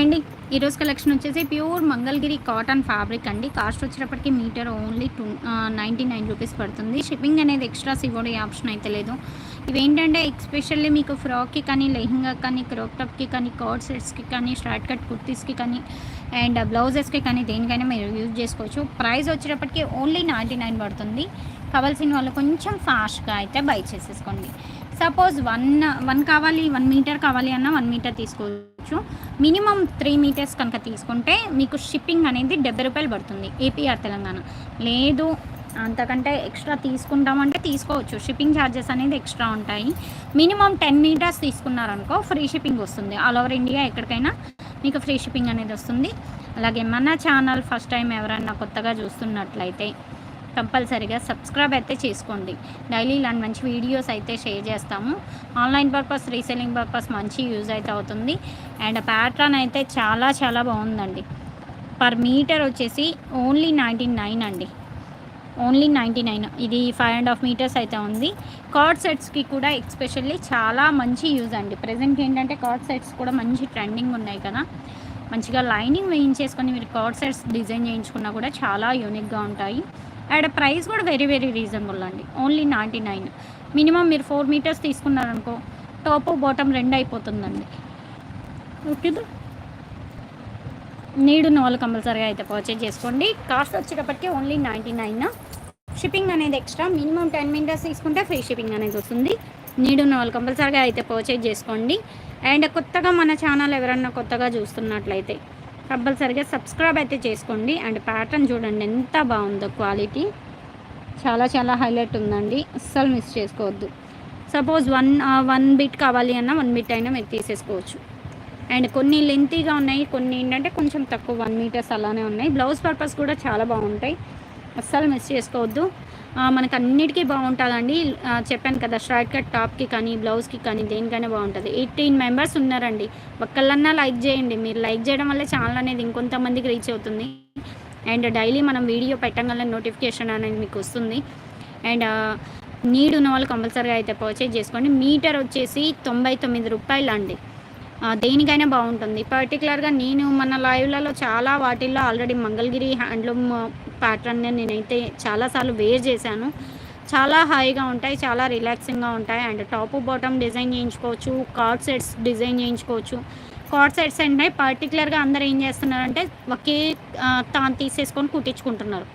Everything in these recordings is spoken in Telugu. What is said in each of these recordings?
అండి ఈరోజు కలెక్షన్ వచ్చేసి ప్యూర్ మంగళగిరి కాటన్ ఫ్యాబ్రిక్ అండి. కాస్ట్ వచ్చేటప్పటికి metre only two ninety nine rupees పడుతుంది. షిప్పింగ్ అనేది ఎక్స్ట్రాస్ ఇవ్వడం ఆప్షన్ అయితే లేదు. ఇవేంటంటే ఎక్స్పెషల్లీ మీకు ఫ్రాక్కి కానీ లెహింగా కానీ క్రాప్ టాప్కి కానీ కార్డ్ సెట్స్కి కానీ షార్ట్ కట్ కుర్తీస్కి కానీ అండ్ బ్లౌజెస్కి కానీ దేనికైనా మీరు యూజ్ చేసుకోవచ్చు. ప్రైస్ వచ్చేటప్పటికి ఓన్లీ నైంటీ నైన్ పడుతుంది. కావాల్సిన వాళ్ళు కొంచెం ఫాస్ట్గా అయితే బై చేసేసుకోండి. సపోజ్ వన్ వన్ కావాలి వన్ మీటర్ కావాలి అన్న వన్ మీటర్ తీసుకోవచ్చు. మినిమం త్రీ మీటర్స్ కనుక తీసుకుంటే మీకు షిప్పింగ్ అనేది డెబ్బై రూపాయలు పడుతుంది ఏపీఆర్ తెలంగాణ. లేదు అంతకంటే ఎక్స్ట్రా తీసుకుంటామంటే తీసుకోవచ్చు. షిప్పింగ్ ఛార్జెస్ అనేది ఎక్స్ట్రా ఉంటాయి. మినిమం టెన్ మీటర్స్ తీసుకున్నారనుకో ఫ్రీ షిప్పింగ్ వస్తుంది. ఆల్ ఓవర్ ఇండియా ఎక్కడికైనా మీకు ఫ్రీ షిప్పింగ్ అనేది వస్తుంది. అలాగే మన ఛానల్ ఫస్ట్ టైం ఎవరైనా కొత్తగా చూస్తున్నట్లయితే కంపల్సరీగా సబ్స్క్రైబ్ అయితే చేసుకోండి. డైలీ ఇలాంటి మంచి వీడియోస్ అయితే షేర్ చేస్తాము. ఆన్లైన్ పర్పస్ రీసెల్లింగ్ పర్పస్ మంచి యూజ్ అయితే అవుతుంది. అండ్ ప్యాట్రన్ అయితే చాలా చాలా బాగుందండి. పర్ మీటర్ వచ్చేసి ఓన్లీ నైంటీ నైన్ అండి. Only ninety nine. ఇది ఫైవ్ అండ్ హాఫ్ మీటర్స్ అయితే ఉంది. కార్డ్ సెట్స్కి కూడా ఎక్స్పెషల్లీ చాలా మంచి యూజ్ అండి. ప్రజెంట్ ఏంటంటే కార్డ్ సెట్స్ కూడా మంచి ట్రెండింగ్ ఉన్నాయి కదా. మంచిగా లైనింగ్ వేయించేసుకొని మీరు కార్డ్ సెట్స్ డిజైన్ చేయించుకున్నా కూడా చాలా యూనిక్గా ఉంటాయి. అండ్ ప్రైస్ కూడా వెరీ వెరీ రీజనబుల్ అండి. Only ninety nine. మినిమం మీరు ఫోర్ మీటర్స్ తీసుకున్నారనుకో టాప్ బాటమ్ రెండు అయిపోతుందండి. ఓకేదా నీడున్న వాళ్ళు కంపల్సరీగా అయితే పర్చేజ్ చేసుకోండి. కాస్ట్ వచ్చేటప్పటికి ఓన్లీ నైంటీ నైన్. షిప్పింగ్ అనేది ఎక్స్ట్రా మినిమం టెన్ మీటర్స్ తీసుకుంటే ఫ్రీ షిప్పింగ్ అనేది వస్తుంది. నీడున్న వాళ్ళు కంపల్సరీగా అయితే పర్చేజ్ చేసుకోండి. అండ్ కొత్తగా మన ఛానల్ ఎవరన్నా కొత్తగా చూస్తున్నట్లయితే కంపల్సరిగా సబ్స్క్రైబ్ అయితే చేసుకోండి. అండ్ ప్యాటర్న్ చూడండి ఎంత బాగుందో క్వాలిటీ. చాలా చాలా హైలైట్ ఉందండి. అస్సలు మిస్ చేసుకోవద్దు. సపోజ్ వన్ వన్ బిట్ కావాలి అన్న వన్ బిట్ అయినా మీరు తీసేసుకోవచ్చు. అండ్ కొన్ని లెంతీగా ఉన్నాయి కొన్ని ఏంటంటే కొంచెం తక్కువ వన్ మీటర్స్ అలానే ఉన్నాయి. బ్లౌజ్ పర్పస్ కూడా చాలా బాగుంటాయి. అస్సలు మిస్ చేసుకోవద్దు. మనకు అన్నిటికీ బాగుంటుందండి. చెప్పాను కదా షార్ట్ కట్ టాప్కి కానీ బ్లౌజ్కి కానీ దేనికైనా బాగుంటుంది. ఎయిటీన్ మెంబర్స్ ఉన్నారండి. ఒక్కళ్ళన్నా లైక్ చేయండి. మీరు లైక్ చేయడం వల్ల ఛానల్ అనేది ఇంకొంతమందికి రీచ్ అవుతుంది. అండ్ డైలీ మనం వీడియో పెట్టగల నోటిఫికేషన్ అనేది మీకు వస్తుంది. అండ్ నీడ్ ఉన్న వాళ్ళు కంపల్సరీగా అయితే పర్చేజ్ చేసుకోండి. మీటర్ వచ్చేసి తొంభై తొమ్మిది రూపాయలు అండి దేనికైనా బాగుంటుంది. పర్టికులర్గా నేను మన లైవ్లలో చాలా వాటిల్లో ఆల్రెడీ మంగళగిరి హ్యాండ్లూమ్ ప్యాటర్న్ని నేనైతే చాలాసార్లు వేర్ చేశాను. చాలా హాయిగా ఉంటాయి చాలా రిలాక్సింగ్గా ఉంటాయి. అండ్ టాప్ బాటమ్ డిజైన్ చేయించుకోవచ్చు కార్డ్ సెట్స్ డిజైన్ చేయించుకోవచ్చు. కార్డ్ సెట్స్ అంటే పర్టికులర్గా అందరు ఏం చేస్తున్నారంటే ఒకే తాను తీసేసుకొని కుట్టించుకుంటున్నారు.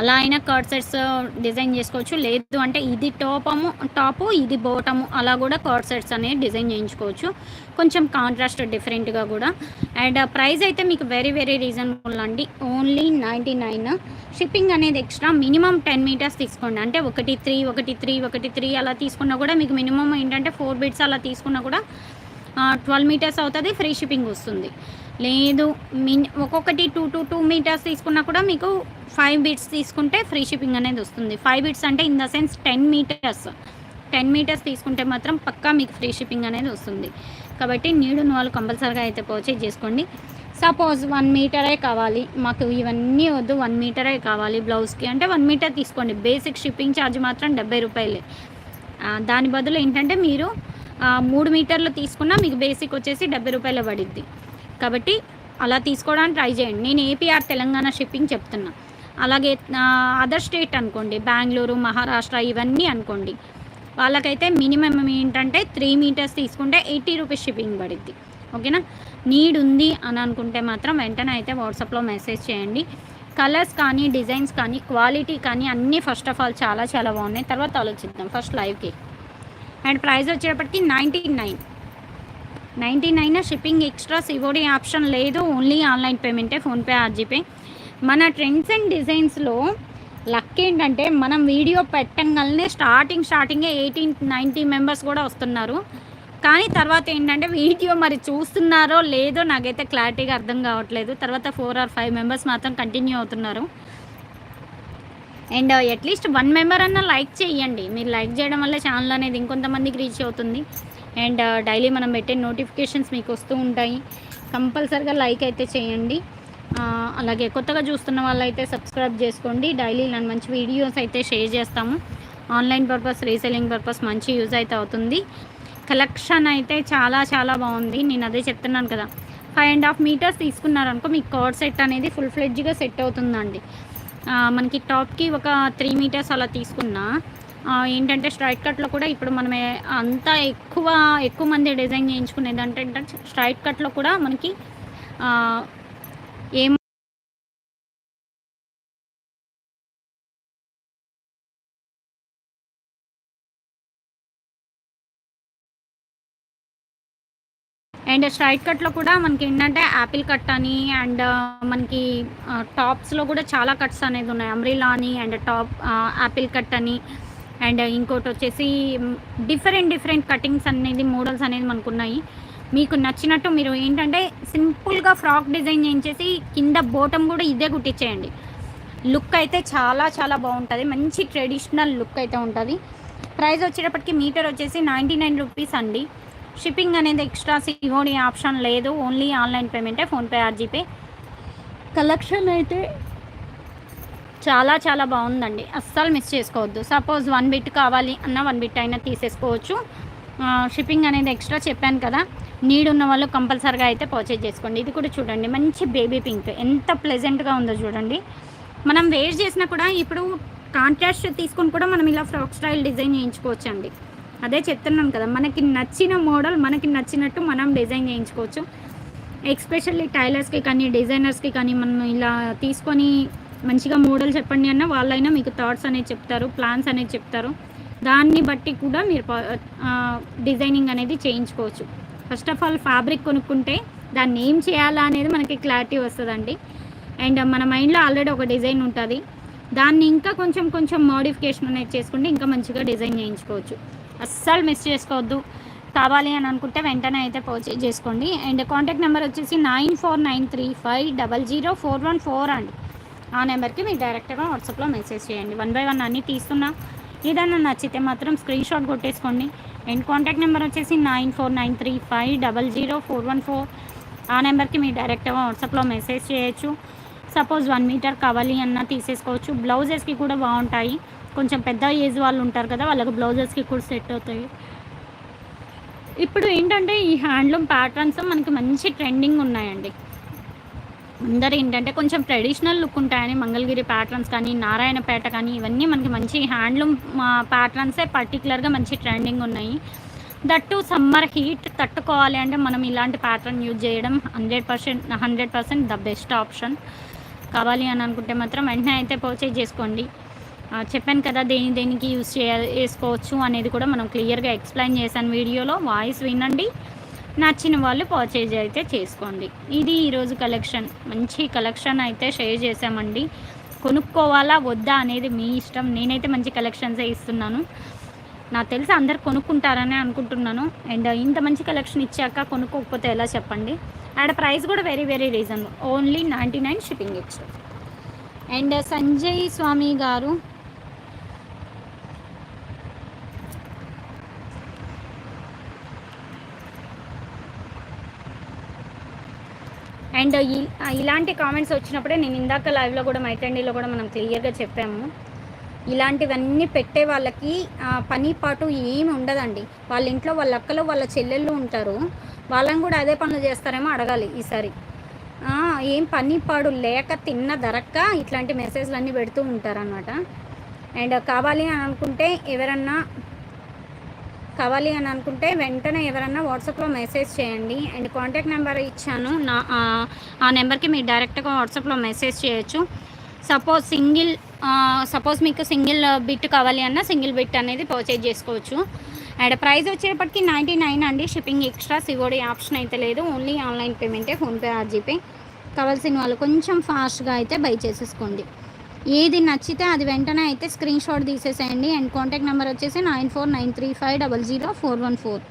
అలా అయినా కర్డ్ సెట్స్ డిజైన్ చేసుకోవచ్చు. లేదు అంటే ఇది టాపము టాపు ఇది బోటము అలా కూడా కర్డ్ సెట్స్ అనేవి డిజైన్ చేయించుకోవచ్చు. కొంచెం కాంట్రాస్ట్ డిఫరెంట్గా కూడా. అండ్ ప్రైస్ అయితే మీకు వెరీ వెరీ రీజనబుల్ అండి. Only ninety nine. షిప్పింగ్ అనేది ఎక్స్ట్రా మినిమం టెన్ మీటర్స్ తీసుకోండి. అంటే ఒకటి త్రీ ఒకటి త్రీ ఒకటి త్రీ అలా తీసుకున్నా కూడా మీకు మినిమం ఏంటంటే ఫోర్ బిట్స్ అలా తీసుకున్నా కూడా ట్వెల్వ్ మీటర్స్ అవుతుంది ఫ్రీ షిప్పింగ్ వస్తుంది. లేదు మిన్ ఒక్కొక్కటి టూ టూ టూ మీటర్స్ తీసుకున్నా కూడా మీకు ఫైవ్ బీట్స్ తీసుకుంటే ఫ్రీ షిప్పింగ్ అనేది వస్తుంది. ఫైవ్ బీట్స్ అంటే in the sense ten metres. Ten metres తీసుకుంటే మాత్రం పక్కా మీకు ఫ్రీ షిప్పింగ్ అనేది వస్తుంది. కాబట్టి నీడు వాళ్ళు కంపల్సరీగా అయితే పర్చేజ్ చేసుకోండి. సపోజ్ వన్ మీటరే కావాలి. మాకు ఇవన్నీ వద్దు. వన్ మీటరే కావాలి బ్లౌజ్కి అంటే వన్ మీటర్ తీసుకోండి. బేసిక్ షిప్పింగ్ ఛార్జ్ మాత్రం డెబ్బై రూపాయలే. దాని బదులు ఏంటంటే మీరు మూడు మీటర్లు తీసుకున్నా మీకు బేసిక్ వచ్చేసి డెబ్బై రూపాయలు పడిద్ది. కాబట్టి అలా తీసుకోవడానికి ట్రై చేయండి. నేను ఏపీఆర్ తెలంగాణ షిప్పింగ్ చెప్తున్నా. అలాగే అదర్ స్టేట్ అనుకోండి బెంగళూరు మహారాష్ట్ర ఇవన్నీ అనుకోండి వాళ్ళకైతే మినిమం ఏంటంటే త్రీ మీటర్స్ తీసుకుంటే ఎయిటీ రూపీస్ షిప్పింగ్ పడుద్ది. ఓకేనా? నీడ్ ఉంది అని అనుకుంటే మాత్రం వెంటనే అయితే వాట్సాప్లో మెసేజ్ చేయండి. కలర్స్ కానీ డిజైన్స్ కానీ క్వాలిటీ కానీ అన్నీ ఫస్ట్ ఆఫ్ ఆల్ చాలా చాలా బాగున్నాయి. తర్వాత ఆలోచిద్దాం ఫస్ట్ లైవ్కి అండ్ ప్రైస్ వచ్చేటప్పటికి ninety nine ninety nine shipping extra COD option లేదు. ఓన్లీ ఆన్లైన్ పేమెంటే ఫోన్పే ఆర్జీపే మన ట్రెండ్స్ అండ్ డిజైన్స్లో లక్ ఏంటంటే మనం వీడియో పెట్టంగానే స్టార్టింగ్ స్టార్టింగే ఎయిటీన్ నైంటీ మెంబర్స్ కూడా వస్తున్నారు. కానీ తర్వాత ఏంటంటే వీడియో మరి చూస్తున్నారో లేదో నాకైతే క్లారిటీగా అర్థం కావట్లేదు. తర్వాత ఫోర్ ఆర్ ఫైవ్ మెంబర్స్ మాత్రం కంటిన్యూ అవుతున్నారు. And at least one member అన్న లైక్ చేయండి. మీరు లైక్ చేయడం వల్ల ఛానల్ అనేది ఇంకొంతమందికి రీచ్ అవుతుంది. అండ్ డైలీ uh, మనం పెట్టే నోటిఫికేషన్స్ మీకు వస్తూ ఉంటాయి. కంపల్సరిగా లైక్ అయితే చేయండి. అలాగే కొత్తగా చూస్తున్న వాళ్ళైతే సబ్స్క్రైబ్ చేసుకోండి. డైలీ ఇలాంటి మంచి వీడియోస్ అయితే షేర్ చేస్తాము. ఆన్లైన్ పర్పస్ రీసెల్లింగ్ పర్పస్ మంచి యూజ్ అయితే అవుతుంది. కలెక్షన్ అయితే చాలా చాలా బాగుంది. నేను అదే చెప్తున్నాను కదా. ఫైవ్ అండ్ హాఫ్ మీటర్స్ తీసుకున్నారనుకో మీకు కార్డ్ సెట్ అనేది ఫుల్ ఫ్లెడ్జ్గా సెట్ అవుతుందండి. మనకి టాప్కి ఒక త్రీ మీటర్స్ అలా తీసుకున్నా. ఏంటంటే స్ట్రైట్ కట్లో కూడా ఇప్పుడు మనం అంతా ఎక్కువ ఎక్కువ మంది డిజైన్ చేయించుకునేది అంటే స్ట్రైట్ కట్లో కూడా మనకి ఏం అండ్ స్ట్రైట్ కట్లో కూడా మనకి ఏంటంటే యాపిల్ కట్ అని అండ్ మనకి టాప్స్లో కూడా చాలా కట్స్ అనేది ఉన్నాయి. అమ్రిలా అని అండ్ టాప్ యాపిల్ కట్ అని అండ్ ఇంకోటి వచ్చేసి డిఫరెంట్ డిఫరెంట్ కటింగ్స్ అనేది మోడల్స్ అనేది మనకు ఉన్నాయి మీకు నచ్చినట్టు మీరు ఏంటంటే సింపుల్గా ఫ్రాక్ డిజైన్ చేయించేసి కింద బోటం కూడా ఇదే కుట్టించేయండి లుక్ అయితే చాలా చాలా బాగుంటుంది. మంచి ట్రెడిషనల్ లుక్ అయితే ఉంటుంది. ప్రైస్ వచ్చేటప్పటికి మీటర్ వచ్చేసి నైంటీ నైన్ రూపీస్ అండి. షిప్పింగ్ అనేది ఎక్స్ట్రా సిఓడి ఆప్షన్ లేదు. ఓన్లీ ఆన్లైన్ పేమెంటే ఫోన్పే ఆర్జీపే కలెక్షన్ అయితే చాలా చాలా బాగుందండి. అస్సలు మిస్ చేసుకోవద్దు. సపోజ్ వన్ బిట్ కావాలి అన్న వన్ బిట్ అయినా తీసేసుకోవచ్చు. షిప్పింగ్ అనేది ఎక్స్ట్రా చెప్పాను కదా. నీడ్ ఉన్న వాళ్ళు కంపల్సరిగా అయితే పర్చేజ్ చేసుకోండి. ఇది కూడా చూడండి మంచి బేబీ పింక్ ఎంత ప్లెజెంట్గా ఉందో చూడండి. మనం వేర్ చేసినా కూడా ఇప్పుడు కాంట్రాస్ట్ తీసుకొని కూడా మనం ఇలా ఫ్రాక్ స్టైల్ డిజైన్ చేయించుకోవచ్చు అండి అదే చెప్తున్నాను కదా మనకి నచ్చిన మోడల్ మనకి నచ్చినట్టు మనం డిజైన్ చేయించుకోవచ్చు. ఎక్స్పెషల్లీ టైలర్స్కి కానీ డిజైనర్స్కి కానీ మనం ఇలా తీసుకొని మంచిగా మోడల్ చెప్పండి అన్న వాళ్ళైనా మీకు థాట్స్ అనేది చెప్తారు ప్లాన్స్ అనేది చెప్తారు. దాన్ని బట్టి కూడా మీరు డిజైనింగ్ అనేది చేయించుకోవచ్చు. ఫస్ట్ ఆఫ్ ఆల్ ఫ్యాబ్రిక్ కొనుక్కుంటే దాన్ని ఏం చేయాలా అనేది మనకి క్లారిటీ వస్తుందండి. అండ్ మన మైండ్లో ఆల్రెడీ ఒక డిజైన్ ఉంటుంది. దాన్ని ఇంకా కొంచెం కొంచెం మోడిఫికేషన్ అనేది చేసుకుంటే ఇంకా మంచిగా డిజైన్ చేయించుకోవచ్చు. అస్సలు మిస్ చేసుకోవద్దు. కావాలి అని అనుకుంటే వెంటనే అయితే పర్చేజ్ చేసుకోండి. అండ్ కాంటాక్ట్ నెంబర్ వచ్చేసి nine four nine three five double zero four one four అండి. ఆ నెంబర్కి మీరు డైరెక్ట్గా వాట్సాప్లో మెసేజ్ చేయండి. వన్ బై వన్ అన్నీ తీస్తున్నా. ఏదైనా నచ్చితే మాత్రం స్క్రీన్ షాట్ కొట్టేసుకోండి. అండ్ కాంటాక్ట్ నెంబర్ వచ్చేసి nine four nine three five double zero four one four ఆ నెంబర్కి మీరు డైరెక్ట్గా వాట్సాప్లో మెసేజ్ చేయొచ్చు. సపోజ్ వన్ మీటర్ కావాలి అన్న తీసేసుకోవచ్చు. బ్లౌజెస్కి కూడా బాగుంటాయి. కొంచెం పెద్ద ఏజ్ వాళ్ళు ఉంటారు కదా వాళ్ళకి బ్లౌజెస్కి కూడా సెట్ అవుతాయి. ఇప్పుడు ఏంటంటే ఈ హ్యాండ్లూమ్ ప్యాటర్న్స్ మనకి మంచి ట్రెండింగ్ ఉన్నాయండి. అందరూ ఏంటంటే కొంచెం ట్రెడిషనల్ లుక్ ఉంటాయని మంగళగిరి ప్యాటర్న్స్ కానీ నారాయణపేట కానీ ఇవన్నీ మనకి మంచి హ్యాండ్లూమ్ ప్యాటర్న్సే పర్టికులర్గా మంచి ట్రెండింగ్ ఉన్నాయి. దట్టు సమ్మర్ హీట్ తట్టుకోవాలి అంటే మనం ఇలాంటి ప్యాటర్న్ యూజ్ చేయడం hundred percent hundred percent the best option కావాలి అని అనుకుంటే మాత్రం వెంటనే అయితే పర్చేజ్ చేసుకోండి. చెప్పాను కదా దేని దేనికి యూజ్ చేయ అనేది కూడా మనం క్లియర్గా ఎక్స్ప్లెయిన్ చేశాను వీడియోలో. వాయిస్ వినండి. నచ్చిన వాళ్ళు పర్చేజ్ అయితే చేసుకోండి. ఇది ఈరోజు కలెక్షన్ మంచి కలెక్షన్ అయితే షేర్ చేసామండి కొనుక్కోవాలా వద్దా అనేది మీ ఇష్టం. నేనైతే మంచి కలెక్షన్సే ఇస్తున్నాను. నాకు తెలిసి అందరు కొనుక్కుంటారని అనుకుంటున్నాను. అండ్ ఇంత మంచి కలెక్షన్ ఇచ్చాక కొనుక్కోకపోతే ఎలా చెప్పండి? అండ్ ప్రైస్ కూడా very very reason only ninety nine shipping ఇచ్చు అండ్ సంజయ్ స్వామి గారు అండ్ ఇలాంటి కామెంట్స్ వచ్చినప్పుడే నేను ఇందాక లైవ్లో కూడా మైటండీలో కూడా మనం క్లియర్గా చెప్పాము. ఇలాంటివన్నీ పెట్టే వాళ్ళకి పని పాటు ఏమి ఉండదండి. వాళ్ళ ఇంట్లో వాళ్ళ అక్కలు వాళ్ళ చెల్లెళ్ళు ఉంటారు. వాళ్ళని కూడా అదే పనులు చేస్తారేమో అడగాలి ఈసారి. ఏం పని పాడు లేక తిన్న ధరక్క ఇట్లాంటి మెసేజ్లు అన్నీ పెడుతూ ఉంటారనమాట అండ్ కావాలి అని అనుకుంటే ఎవరన్నా కావాలి అని అనుకుంటే వెంటనే ఎవరన్నా వాట్సాప్లో మెసేజ్ చేయండి. అండ్ కాంటాక్ట్ నెంబర్ ఇచ్చాను. నా ఆ నెంబర్కి మీరు డైరెక్ట్గా వాట్సాప్లో మెసేజ్ చేయొచ్చు. సపోజ్ సింగిల్ సపోజ్ మీకు సింగిల్ బిట్ కావాలి అన్న సింగిల్ బిట్ అనేది పర్చేజ్ చేసుకోవచ్చు. అండ్ ప్రైస్ వచ్చేటప్పటికి నైంటీ నైన్ అండి. షిప్పింగ్ ఎక్స్ట్రా సివోడి ఆప్షన్ అయితే లేదు. ఓన్లీ ఆన్లైన్ పేమెంటే ఫోన్పే ఆర్జీపే కావాల్సిన వాళ్ళు కొంచెం ఫాస్ట్గా అయితే బై చేసేసుకోండి. ఏది నచ్చితే అది వెంటనే అయితే స్క్రీన్ షాట్ తీసేసేయండి. అండ్ కాంటాక్ట్ నెంబర్ వచ్చేసి nine four nine three five double zero four one four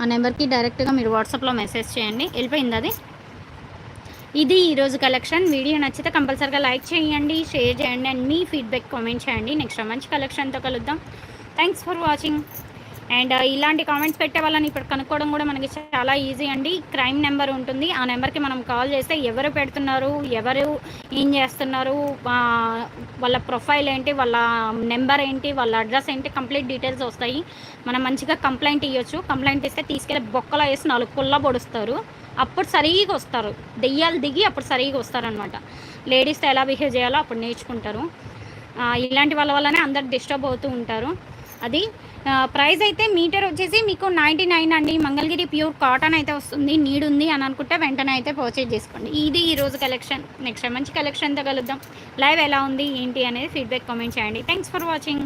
ఆ నెంబర్కి డైరెక్ట్గా మీరు వాట్సాప్లో మెసేజ్ చేయండి. వెళ్ళిపోయింది అది? ఇది ఈరోజు కలెక్షన్ వీడియో నచ్చితే కంపల్సరీగా లైక్ చేయండి షేర్ చేయండి అండ్ మీ ఫీడ్బ్యాక్ కామెంట్ చేయండి. నెక్స్ట్ మంచి కలెక్షన్తో కలుద్దాం. థ్యాంక్స్ ఫర్ వాచింగ్ అండ్ ఇలాంటి కామెంట్స్ పెట్టే వాళ్ళని ఇప్పుడు కనుక్కోవడం కూడా మనకి చాలా ఈజీ అండి. క్రైమ్ నెంబర్ ఉంటుంది. ఆ నెంబర్కి మనం కాల్ చేస్తే ఎవరు పెడుతున్నారు ఎవరు ఏం చేస్తున్నారు వాళ్ళ ప్రొఫైల్ ఏంటి వాళ్ళ నెంబర్ ఏంటి వాళ్ళ అడ్రస్ ఏంటి కంప్లీట్ డీటెయిల్స్ వస్తాయి. మనం మంచిగా కంప్లైంట్ ఇవ్వచ్చు కంప్లైంట్ ఇస్తే తీసుకెళ్ళి బొక్కలో వేసి నాలుగు పుల్ల పొడుస్తారు. అప్పుడు సరిగా వస్తారు. దెయ్యాలు దిగి అప్పుడు సరిగా వస్తారనమాట లేడీస్తో ఎలా బిహేవ్ చేయాలో అప్పుడు నేర్చుకుంటారు. ఇలాంటి వాళ్ళ వల్లనే అందరు డిస్టర్బ్ అవుతూ ఉంటారు. అది ప్రైస్ అయితే మీటర్ వచ్చేసి మీకు నైంటీ నైన్ అండి. మంగళగిరి ప్యూర్ కాటన్ అయితే వస్తుంది నీడ్ ఉంది అని అనుకుంటే వెంటనే అయితే పర్చేజ్ చేసుకోండి. ఇది ఈరోజు కలెక్షన్ నెక్స్ట్ మంచి కలెక్షన్తో కలుద్దాం. లైవ్ ఎలా ఉంది ఏంటి అనేది ఫీడ్బ్యాక్ కామెంట్ చేయండి. Thanks for watching